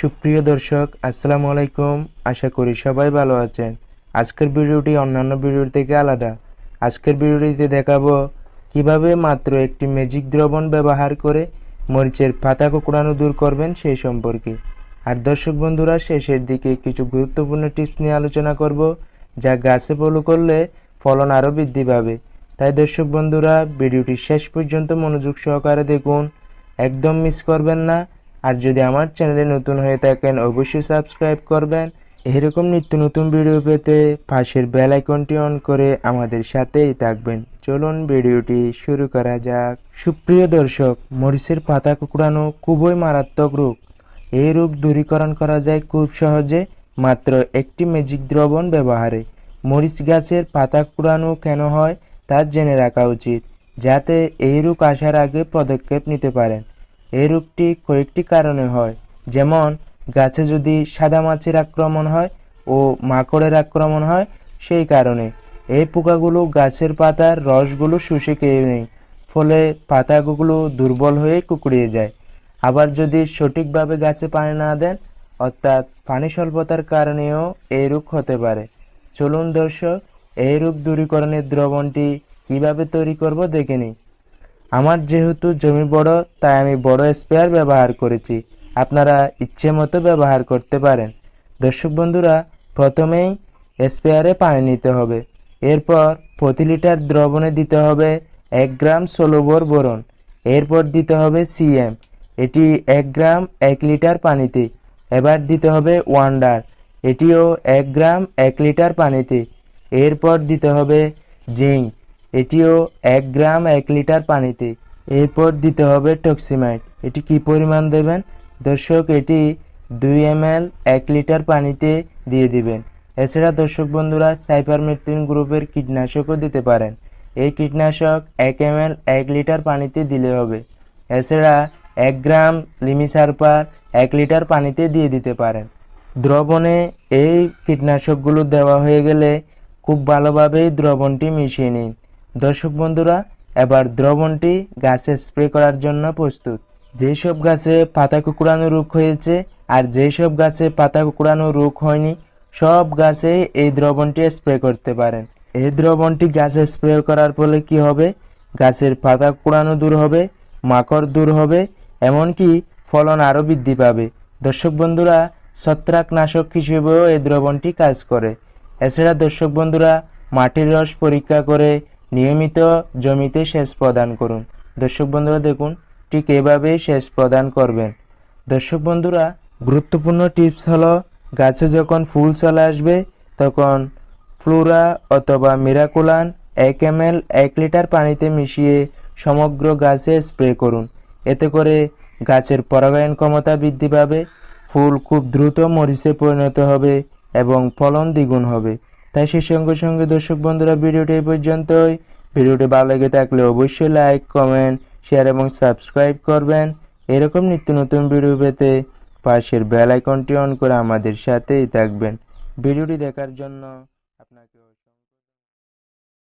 সুপ্রিয় দর্শক, আসসালামু আলাইকুম। আশা করি সবাই ভালো আছেন। আজকের ভিডিওটি অন্যান্য ভিডিওর থেকে আলাদা। আজকের ভিডিওটিতে দেখাবো কীভাবে মাত্র একটি ম্যাজিক দ্রবণ ব্যবহার করে মরিচের পাতা কুকুরানো দূর করবেন সেই সম্পর্কে। আর দর্শক বন্ধুরা, শেষের দিকে কিছু গুরুত্বপূর্ণ টিপস নিয়ে আলোচনা করব, যা গাছে পলু করলে ফলন আরও বৃদ্ধি পাবে। তাই দর্শক বন্ধুরা, ভিডিওটি শেষ পর্যন্ত মনোযোগ সহকারে দেখুন। একদম মিস করবেন না। আর যদি আমার চ্যানেলে নতুন হয়ে থাকেন, অবশ্যই সাবস্ক্রাইব করবেন। এরকম নিত্য নতুন ভিডিও পেতে পাশের বেল আইকনটি অন করে আমাদের সাথেই থাকবেন। চলুন ভিডিওটি শুরু করা যাক। সুপ্রিয় দর্শক, মরিচের পাতা কুকুরানো খুবই মারাত্মক রোগ। এই রোগ দূরীকরণ করা যায় খুব সহজে, মাত্র একটি ম্যাজিক দ্রবণ ব্যবহারে। মরিচ গাছের পাতা কুড়ানো কেন হয় তা জেনে রাখা উচিত, যাতে এই রোগ আসার আগে পদক্ষেপ নিতে পারেন। এই রোগটি কয়েকটি কারণে হয়। যেমন, গাছে যদি সাদা মাছির আক্রমণ হয় ও মাকড়ের আক্রমণ হয়, সেই কারণে। এই পোকাগুলো গাছের পাতার রসগুলো শুষে খেয়ে নেয়, ফলে পাতাগুলো দুর্বল হয়ে কুকড়িয়ে যায়। আবার যদি সঠিকভাবে গাছে পানি না দেন, অর্থাৎ পানি স্বল্পতার কারণেও এই রোগ হতে পারে। চলুন দর্শক, এই রোগ দূরীকরণের দ্রবণটি কীভাবে তৈরি করব দেখে নিই। আমার যেহেতু জমি বড়, তাই আমি বড় স্প্রেয়ার ব্যবহার করেছি। আপনারা ইচ্ছে মতো ব্যবহার করতে পারেন। দর্শক বন্ধুরা, প্রথমেই স্প্রেয়ারে পানি নিতে হবে। এরপর প্রতি লিটার দ্রবণে দিতে হবে এক গ্রাম ষোলোবর বোরন। এরপর দিতে হবে সিএম এটি এক গ্রাম এক লিটার পানিতে। এবার দিতে হবে ওয়ান্ডার। এটিও এক গ্রাম এক লিটার পানিতে। এরপর দিতে হবে জিঙ্ক। এটিও এক গ্রাম এক লিটার পানিতে। এরপর দিতে হবে টক্সিমাইট। এটি কি পরিমাণ দেবেন? দর্শক, এটি দুই এম এল এক লিটার পানিতে দিয়ে দিবেন। এছাড়া দর্শক বন্ধুরা সাইপারমেথ্রিন গ্রুপের কীটনাশকও দিতে পারেন। এই কীটনাশক এক এম এল এক লিটার পানিতে দিলে হবে। এছাড়া এক গ্রাম লিমিসারপার এক লিটার পানিতে দিয়ে দিতে পারেন। দ্রবণে এই কীটনাশকগুলো দেওয়া হয়ে গেলে খুব ভালোভাবেই দ্রবণটি মিশিয়ে নিন। দর্শক বন্ধুরা, এবার দ্রবণটি গাছে স্প্রে করার জন্য প্রস্তুত। যেসব গাছে পাতা কুকুরানো রোগ হয়েছে আর যেসব গাছে পাতা কুকুরানো রোগ হয়নি, সব গাছে এই দ্রবণটি স্প্রে করতে পারেন। এই দ্রবণটি গাছে স্প্রে করার ফলে কি হবে? গাছের পাতা কুড়ানো দূর হবে, মাকড় দূর হবে, এমনকি ফলন আরও বৃদ্ধি পাবে। দর্শক বন্ধুরা, ছত্রাকনাশক হিসেবেও এই দ্রবণটি কাজ করে। এছাড়া দর্শক বন্ধুরা, মাটির রস পরীক্ষা করে নিয়মিত জমিতে সেচ প্রদান করুন। দর্শক বন্ধুরা, দেখুন ঠিক এভাবেই সেচ প্রদান করবেন। দর্শক বন্ধুরা, গুরুত্বপূর্ণ টিপস হলো, গাছে যখন ফুল চলে আসবে, তখন ফ্লোরা অথবা মিরাকুলান এক এম এল এক লিটার পানিতে মিশিয়ে সমগ্র গাছে স্প্রে করুন। এতে করে গাছের পরাগায়ন ক্ষমতা বৃদ্ধি পাবে, ফুল খুব দ্রুত মরিচে পরিণত হবে এবং ফলন দ্বিগুণ হবে। তাই সেই সঙ্গে সঙ্গে দর্শক বন্ধুরা, ভিডিওটি এই পর্যন্তই। ভিডিওটি ভালো লেগে থাকলে অবশ্যই লাইক কমেন্ট শেয়ার এবং সাবস্ক্রাইব করবেন। এরকম নিত্য নতুন ভিডিও পেতে পাশের বেল আইকনটি অন করে আমাদের সাথেই থাকবেন। ভিডিওটি দেখার জন্য আপনাকে